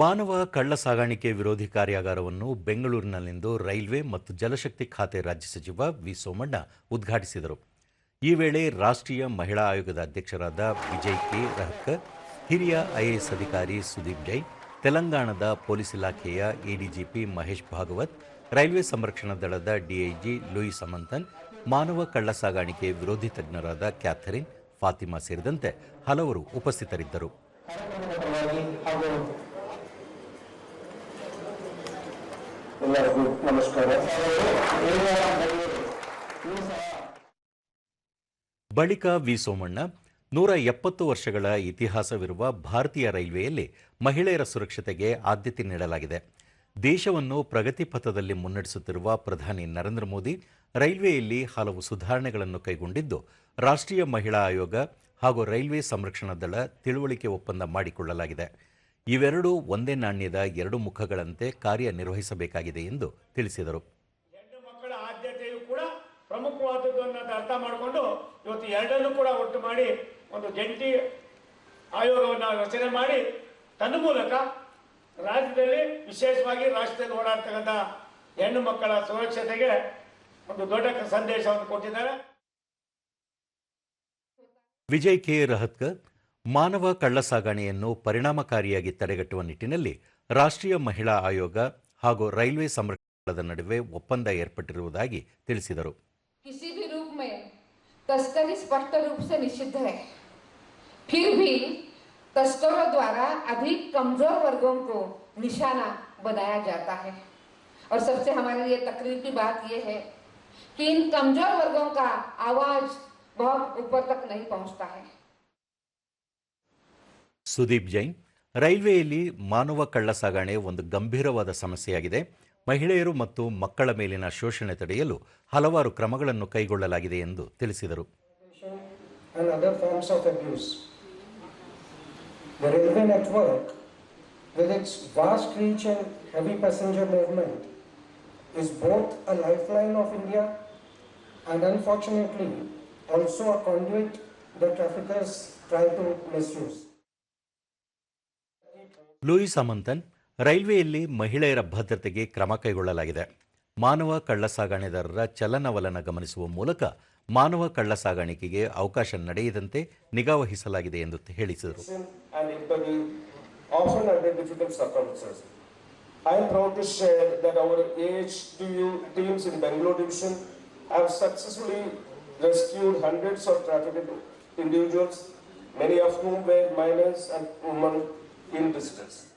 ಮಾನವ ಕಳ್ಳ ಸಾಗಾಣಿಕೆ ವಿರೋಧಿ ಕಾರ್ಯಾಗಾರವನ್ನು ಬೆಂಗಳೂರಿನಲ್ಲಿಂದು ರೈಲ್ವೆ ಮತ್ತು ಜಲಶಕ್ತಿ ಖಾತೆ ರಾಜ್ಯ ಸಚಿವ ವಿ ಸೋಮಣ್ಣ ಉದ್ಘಾಟಿಸಿದರು. ಈ ವೇಳೆ ರಾಷ್ಟ್ರೀಯ ಮಹಿಳಾ ಆಯೋಗದ ಅಧ್ಯಕ್ಷರಾದ ವಿಜಯ್ ಕೆ. ರಹ್ಕರ್ ಹಿರಿಯ ಐಎಎಸ್ ಅಧಿಕಾರಿ ಸುದೀಪ್ ಜೈ, ತೆಲಂಗಾಣದ ಪೊಲೀಸ್ ಇಲಾಖೆಯ ಎಡಿಜಿಪಿ ಮಹೇಶ್ ಭಾಗವತ್, ರೈಲ್ವೆ ಸಂರಕ್ಷಣಾ ದಳದ ಡಿಐಜಿ ಲೂಯಿ ಸಮಂತನ್, ಮಾನವ ಕಳ್ಳ ಸಾಗಾಣಿಕೆ ವಿರೋಧಿ ತಜ್ಞರಾದ ಕ್ಯಾಥರಿನ್, ಫಾತಿಮಾ ಸೇರಿದಂತೆ ಹಲವರು ಉಪಸ್ಥಿತರಿದ್ದರು. ಎಲ್ಲರಿಗೂ ನಮಸ್ಕಾರ. ಬಳಿಕ ವಿ ಸೋಮಣ್ಣ, ನೂರ ಎಪ್ಪತ್ತು ವರ್ಷಗಳ ಇತಿಹಾಸವಿರುವ ಭಾರತೀಯ ರೈಲ್ವೆಯಲ್ಲಿ ಮಹಿಳೆಯರ ಸುರಕ್ಷತೆಗೆ ಆದ್ಯತೆ ನೀಡಲಾಗಿದೆ. ದೇಶವನ್ನು ಪ್ರಗತಿ ಪಥದಲ್ಲಿ ಮುನ್ನಡೆಸುತ್ತಿರುವ ಪ್ರಧಾನಿ ನರೇಂದ್ರ ಮೋದಿ ರೈಲ್ವೆಯಲ್ಲಿ ಹಲವು ಸುಧಾರಣೆಗಳನ್ನು ಕೈಗೊಂಡಿದ್ದು, ರಾಷ್ಟ್ರೀಯ ಮಹಿಳಾ ಆಯೋಗ ಹಾಗೂ ರೈಲ್ವೆ ಸಂರಕ್ಷಣಾ ದಳ ತಿಳುವಳಿಕೆ ಒಪ್ಪಂದ ಮಾಡಿಕೊಳ್ಳಲಾಗಿದೆ. ಇವೆರಡೂ ಒಂದೇ ನಾಣ್ಯದ ಎರಡು ಮುಖಗಳಂತೆ ಕಾರ್ಯನಿರ್ವಹಿಸಬೇಕಾಗಿದೆ ಎಂದು ತಿಳಿಸಿದರು. ಹೆಣ್ಣು ಮಕ್ಕಳ ಆದ್ಯತೆಯು ಕೂಡ ಪ್ರಮುಖವಾದದ್ದು ಅನ್ನೋದು ಅರ್ಥ ಮಾಡಿಕೊಂಡು ಇವತ್ತು ಎರಡನ್ನೂ ಕೂಡ ಒಟ್ಟು ಮಾಡಿ ಒಂದು ಜಂಟಿ ಆಯೋಗವನ್ನು ರಚನೆ ಮಾಡಿ ತನ್ನ ಮೂಲಕ ರಾಜ್ಯದಲ್ಲಿ ವಿಶೇಷವಾಗಿ ರಾಷ್ಟ್ರದಲ್ಲಿ ಓಡಾಡ್ತಕ್ಕಂಥ ಹೆಣ್ಣು ಮಕ್ಕಳ ಸುರಕ್ಷತೆಗೆ ಒಂದು ದೊಡ್ಡ ಸಂದೇಶವನ್ನು ಕೊಟ್ಟಿದ್ದಾರೆ. ವಿಜಯ್ ಕೆ ರಹತ್ಕರ್ ಮಾನವ ಕಳ್ಳ ಸಾಗಣೆಯನ್ನು ಪರಿಣಾಮಕಾರಿಯಾಗಿ ತಡೆಗಟ್ಟುವ ನಿಟ್ಟಿನಲ್ಲಿ ರಾಷ್ಟ್ರೀಯ ಮಹಿಳಾ ಆಯೋಗ ಹಾಗೂ ರೈಲ್ವೆ ಸಂರಕ್ಷಣಾ ನಡುವೆ ಒಪ್ಪಂದ ಏರ್ಪಟ್ಟಿರುವುದಾಗಿ ತಿಳಿಸಿದರು किसी भी रूप में तस्करी स्पष्ट रूप से निषिद्ध है फिर भी तस्करों द्वारा अधिक कमजोर वर्गों को निशाना बनाया जाता है और सबसे हमारे लिए तकरीर की बात यह है कि इन कमजोर वर्गों का आवाज बहुत ऊपर तक नहीं पहुंचता है ಸುದೀಪ್ ಜೈನ್. ರೈಲ್ವೆಯಲ್ಲಿ ಮಾನವ ಕಳ್ಳ ಸಾಗಣೆ ಒಂದು ಗಂಭೀರವಾದ ಸಮಸ್ಯೆಯಾಗಿದೆ. ಮಹಿಳೆಯರು ಮತ್ತು ಮಕ್ಕಳ ಮೇಲಿನ ಶೋಷಣೆ ತಡೆಯಲು ಹಲವಾರು ಕ್ರಮಗಳನ್ನು ಕೈಗೊಳ್ಳಲಾಗಿದೆ ಎಂದು ತಿಳಿಸಿದರು. ಲೂಯಿಸ್ ಅಮಂತನ್ ರೈಲ್ವೆಯಲ್ಲಿ ಮಹಿಳೆಯರ ಭದ್ರತೆಗೆ ಕ್ರಮ ಕೈಗೊಳ್ಳಲಾಗಿದೆ ಮಾನವ ಕಳ್ಳ ಸಾಗಣೆದಾರರ ಚಲನವಲನ ಗಮನಿಸುವ ಮೂಲಕ ಮಾನವ ಕಳ್ಳ ಸಾಗಾಣಿಕೆಗೆ ಅವಕಾಶ ನಡೆಯದಂತೆ ನಿಗಾ ವಹಿಸಲಾಗಿದೆ ಎಂದು ಹೇಳಿದರು. I am proud to share that our teams in Bangalore division have successfully in business.